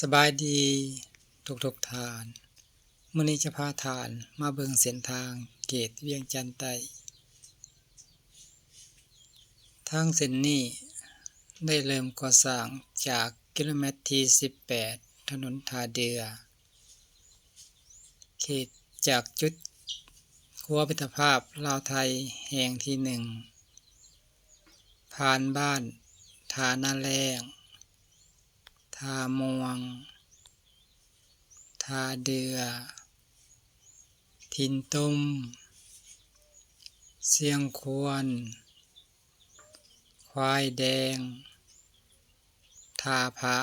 สบายดีทุกทุกทานมื้อนี้จะพาทานมาเบิงเส้นทางเกตเวียงจันทน์ใต้ทางเส้นนี้ได้เริ่มก่อสร้างจากกิโลเมตรที่ 18 ถนนทาเดือ เขตจากจุดขัวพิตรภาพลาวไทยแห่งที่หนึ่งผ่านบ้านทานาแรง ทามวง ทาเดือ ทินตุมเสียงควร ควายแดง ทาพระ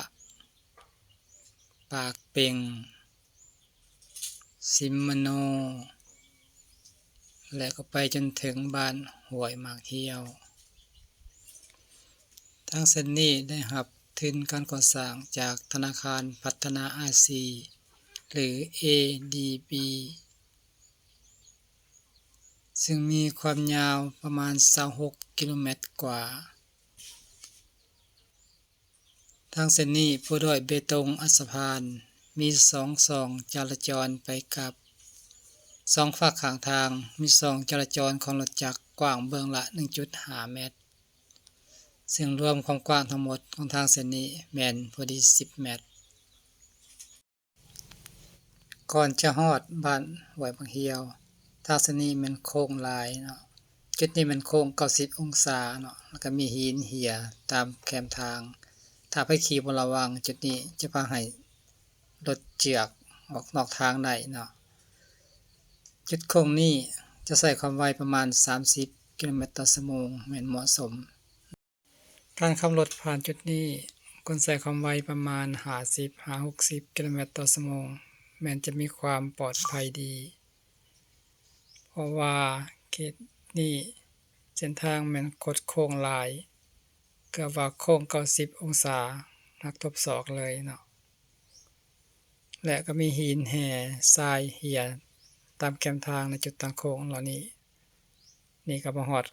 ปากเป่ง สิมมโน และก็ไปจนถึงบ้านห้วยหมากเหี่ยวทางเส้นนี้ได้รับ ทุนการก่อสร้างจากธนาคารพัฒนาอาซี หรือ ADB ซึ่งมีความยาวประมาณ 26 กิโลเมตรกว่า ทางเส้นนี้ผู้ด้วยเบตงอัสสพานมีสองสองจราจรไปกับสองฝากขางทางมีสองจราจรของรถจักรกว้างเบื้องละ 1.5 เมตร ซึ่งรวมความกว้างทั้งหมดของทางเส้นนี้แมนพอดี 10 เมตร ก่อนจะฮอดบ้านหวยบางเหี่ยว ทางเส้นนี้มันโค้งลายเนาะจุดนี้มันโค้ง 90 องศาเนาะแล้วก็มีหินเหี่ยตามแคมทาง ถ้าไปขี่บ่ระวังจุดนี้จะพาให้รถเจือกออกนอกทางได้เนาะจุดโค้งนี้จะใช้ความไวประมาณ 30 กิโลเมตรต่อชั่วโมงแม่นเหมาะสม การขับรถผ่านจุดนี้ควรใช้ความไวประมาณ50-60กิโลเมตรต่อชั่วโมงแม้นจะมีความปลอดภัยดี เพราะว่าเขตนี้เส้นทางแม่นคดโค้งหลาย เกือบว่าโค้ง90องศาหักทบศอกเลยเนาะและก็มีหินแห่ทรายเหี่ยตามแคมทางในจุดต่างโค้งเหล่านี้ นี่ก็มาฮอด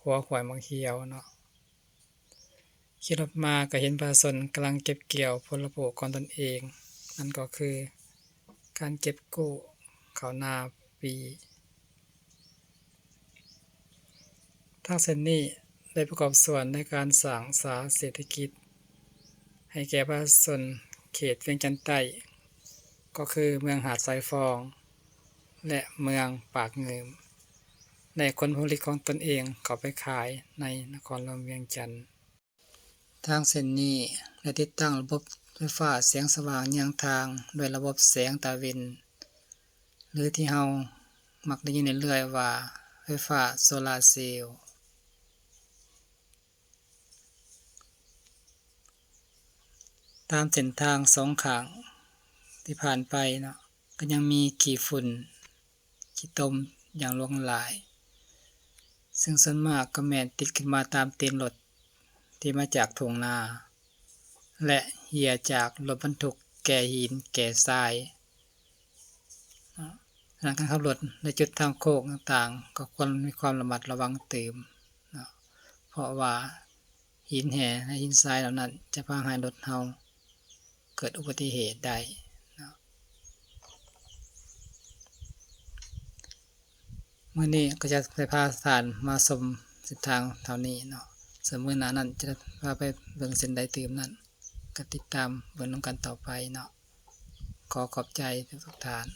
หัวขวายบางเหี่ยวเนาะ ขี่รถมาก็เห็นประชาชนกำลังเก็บเกี่ยวผลปลูกของตนเอง นั่นก็คือการเก็บกู้ข้าวนาปีทางเส้นนี้ได้ประกอบส่วนในการสร้างสาเศรษฐกิจ ให้แก่ประชาชนเขตเวียงจันทน์ใต้ก็คือเมืองหาดทรายฟอง และเมืองปากเงิมในผลผลิตของตนเองเข้าไปขายในนครหลวงเวียงจันทน์ ทางเส้นนี้ได้ติดตั้งระบบไฟฟ้าแสงสว่างยังทางด้วยระบบแสงตาเวนหรือที่เฮามักได้ยินเรื่อยว่าไฟฟ้าโซลาร์เซลล์ตามเส้นทางสองขางที่ผ่านไปเนาะก็ยังมีขี้ฝุ่นขี้ตมอย่างลวงหลาย ซึ่งส่วนมากก็แม่นติดขึ้นมาตามเต็นท์รถ ที่มาจากทุ่งนา และเหี่ยจากรถบรรทุกแก่หินแก่ทรายหลังการขับรถในจุดทางโค้งต่างๆ ก็ควรมีความระมัดระวังเติม เพราะว่าหินแห่และหินทรายเหล่านั้นจะพาให้รถเฮาเกิดอุบัติเหตุได้เมื้อนี้ก็จะได้พาท่านมาชมเส้นทางเท่านี้เนาะ สมมือหนานั้นจะพาไปเบิ่งเส้นใดเติมนั้นก็ติดตามเบิ่งนำกันต่อไปเนาะขอขอบใจทุกท่าน